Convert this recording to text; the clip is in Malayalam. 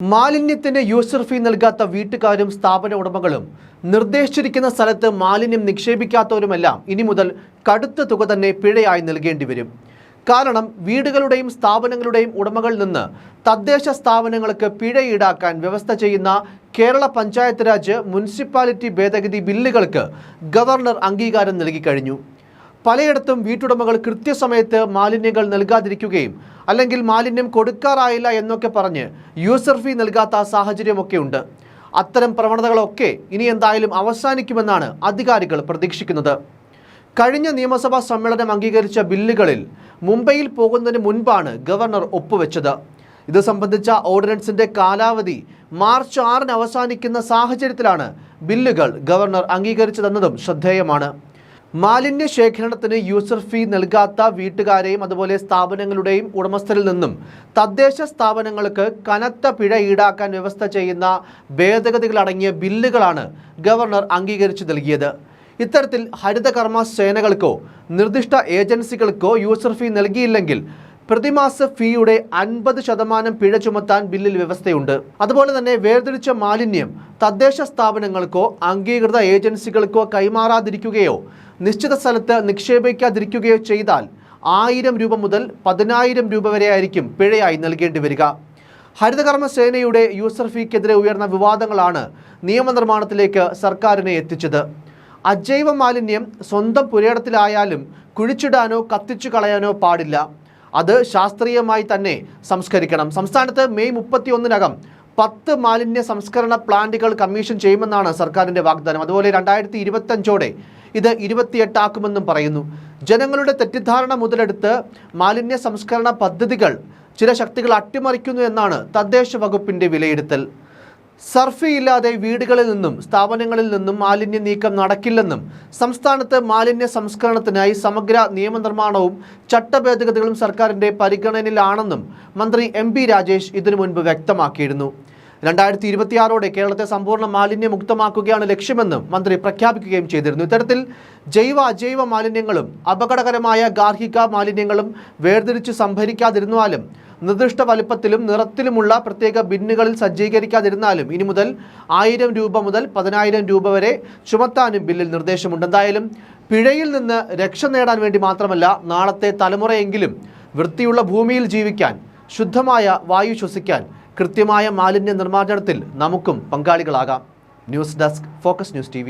മാലിന്യത്തിന് യൂസർ ഫീ നൽകാത്ത വീട്ടുകാരും സ്ഥാപന ഉടമകളും നിർദ്ദേശിച്ചിരിക്കുന്ന സ്ഥലത്ത് മാലിന്യം നിക്ഷേപിക്കാത്തവരുമെല്ലാം ഇനി മുതൽ കടുത്ത തുക തന്നെ പിഴയായി നൽകേണ്ടി വരും. കാരണം വീടുകളുടെയും സ്ഥാപനങ്ങളുടെയും ഉടമകളിൽ നിന്ന് തദ്ദേശ സ്ഥാപനങ്ങൾക്ക് പിഴ ഈടാക്കാൻ വ്യവസ്ഥ ചെയ്യുന്ന കേരള പഞ്ചായത്ത് രാജ് മുനിസിപ്പാലിറ്റി ഭേദഗതി ബില്ലുകൾക്ക് ഗവർണർ അംഗീകാരം നൽകിക്കഴിഞ്ഞു പലയിടത്തും വീട്ടുടമകൾ കൃത്യസമയത്ത് മാലിന്യങ്ങൾ നൽകാതിരിക്കുകയും അല്ലെങ്കിൽ മാലിന്യം കൊടുക്കാറായില്ല എന്നൊക്കെ പറഞ്ഞ് യൂസർ ഫീ നൽകാത്ത സാഹചര്യമൊക്കെ ഉണ്ട് അത്തരം പ്രവണതകളൊക്കെ ഇനി എന്തായാലും അവസാനിക്കുമെന്നാണ് അധികാരികൾ പ്രതീക്ഷിക്കുന്നത്. കഴിഞ്ഞ നിയമസഭാ സമ്മേളനം അംഗീകരിച്ച ബില്ലുകളിൽ മുംബൈയിൽ പോകുന്നതിന് മുൻപാണ് ഗവർണർ ഒപ്പുവെച്ചത്. ഇത് സംബന്ധിച്ച ഓർഡിനൻസിന്റെ കാലാവധി മാർച്ച് ആറിന് അവസാനിക്കുന്ന സാഹചര്യത്തിലാണ് ബില്ലുകൾ ഗവർണർ അംഗീകരിച്ചതെന്നതും ശ്രദ്ധേയമാണ്. മാലിന്യ ശേഖരണത്തിന് യൂസർ ഫീ നൽകാത്ത വീട്ടുകാരെയും അതുപോലെ സ്ഥാപനങ്ങളുടെയും ഉടമസ്ഥരിൽ നിന്നും തദ്ദേശ സ്ഥാപനങ്ങൾക്ക് കനത്ത പിഴ ഈടാക്കാൻ വ്യവസ്ഥ ചെയ്യുന്ന ഭേദഗതികളടങ്ങിയ ബില്ലുകളാണ് ഗവർണർ അംഗീകരിച്ചു നൽകിയത്. ഇത്തരത്തിൽ ഹരിതകർമ്മ സേനകൾക്കോ നിർദ്ദിഷ്ട ഏജൻസികൾക്കോ യൂസർ ഫീ നൽകിയില്ലെങ്കിൽ പ്രതിമാസ ഫീയുടെ അൻപത് ശതമാനം പിഴ ചുമത്താൻ ബില്ലിൽ വ്യവസ്ഥയുണ്ട്. അതുപോലെ തന്നെ വേർതിരിച്ച മാലിന്യം തദ്ദേശ സ്ഥാപനങ്ങൾക്കോ അംഗീകൃത ഏജൻസികൾക്കോ കൈമാറാതിരിക്കുകയോ നിശ്ചിത സ്ഥലത്ത് നിക്ഷേപിക്കാതിരിക്കുകയോ ചെയ്താൽ ആയിരം രൂപ മുതൽ പതിനായിരം രൂപ വരെ ആയിരിക്കും പിഴയായി നൽകേണ്ടി വരിക. ഹരിതകർമ്മ സേനയുടെ യൂസർ ഫീക്കെതിരെ ഉയർന്ന വിവാദങ്ങളാണ് നിയമനിർമ്മാണത്തിലേക്ക് സർക്കാരിനെ എത്തിച്ചത്. അജൈവ മാലിന്യം സ്വന്തം പുരയിടത്തിലായാലും കുഴിച്ചിടാനോ കത്തിച്ചു കളയാനോ പാടില്ല. അത് ശാസ്ത്രീയമായി തന്നെ സംസ്കരിക്കണം. സംസ്ഥാനത്ത് മെയ് മുപ്പത്തിയൊന്നിനകം പത്ത് മാലിന്യ സംസ്കരണ പ്ലാന്റുകൾ കമ്മീഷൻ ചെയ്യുമെന്നാണ് സർക്കാരിന്റെ വാഗ്ദാനം. അതുപോലെ രണ്ടായിരത്തി ഇരുപത്തഞ്ചോടെ ഇത് ഇരുപത്തിയെട്ടാക്കുമെന്നും പറയുന്നു. ജനങ്ങളുടെ തെറ്റിദ്ധാരണ മുതലെടുത്ത് മാലിന്യ സംസ്കരണ പദ്ധതികൾ ചില ശക്തികൾ അട്ടിമറിക്കുന്നു എന്നാണ് തദ്ദേശ വകുപ്പിന്റെ വിലയിരുത്തൽ. സർഫി ഇല്ലാതെ വീടുകളിൽ നിന്നും സ്ഥാപനങ്ങളിൽ നിന്നും മാലിന്യ നീക്കം നടക്കില്ലെന്നും സംസ്ഥാനത്ത് മാലിന്യ സംസ്കരണത്തിനായി സമഗ്ര നിയമനിർമ്മാണവും ചട്ടഭേദഗതികളും സർക്കാരിന്റെ പരിഗണനയിലാണെന്നും മന്ത്രി എം രാജേഷ് ഇതിനു മുൻപ് വ്യക്തമാക്കിയിരുന്നു. രണ്ടായിരത്തി ഇരുപത്തിയാറോടെ കേരളത്തെ സമ്പൂർണ മാലിന്യമുക്തമാക്കുകയാണ് ലക്ഷ്യമെന്നും മന്ത്രി പ്രഖ്യാപിക്കുകയും ചെയ്തിരുന്നു. ഇത്തരത്തിൽ ജൈവ അജൈവ മാലിന്യങ്ങളും അപകടകരമായ ഗാർഹിക മാലിന്യങ്ങളും വേർതിരിച്ച് സംഭരിക്കാതിരുന്നാലും നിർദ്ദിഷ്ട വലുപ്പത്തിലും നിറത്തിലുമുള്ള പ്രത്യേക ബിന്നുകളിൽ സജ്ജീകരിക്കാതിരുന്നാലും ഇനി മുതൽ ആയിരം രൂപ മുതൽ പതിനായിരം രൂപ വരെ ചുമത്താനും ബില്ലിൽ നിർദ്ദേശമുണ്ട്. എന്തായാലും പിഴയിൽ നിന്ന് രക്ഷ നേടാൻ വേണ്ടി മാത്രമല്ല നാളത്തെ തലമുറയെങ്കിലും വൃത്തിയുള്ള ഭൂമിയിൽ ജീവിക്കാൻ ശുദ്ധമായ വായു ശ്വസിക്കാൻ കൃത്യമായ മാലിന്യ നിർമ്മാർജനത്തിൽ നമുക്കും പങ്കാളികളാകാം. News desk focus news T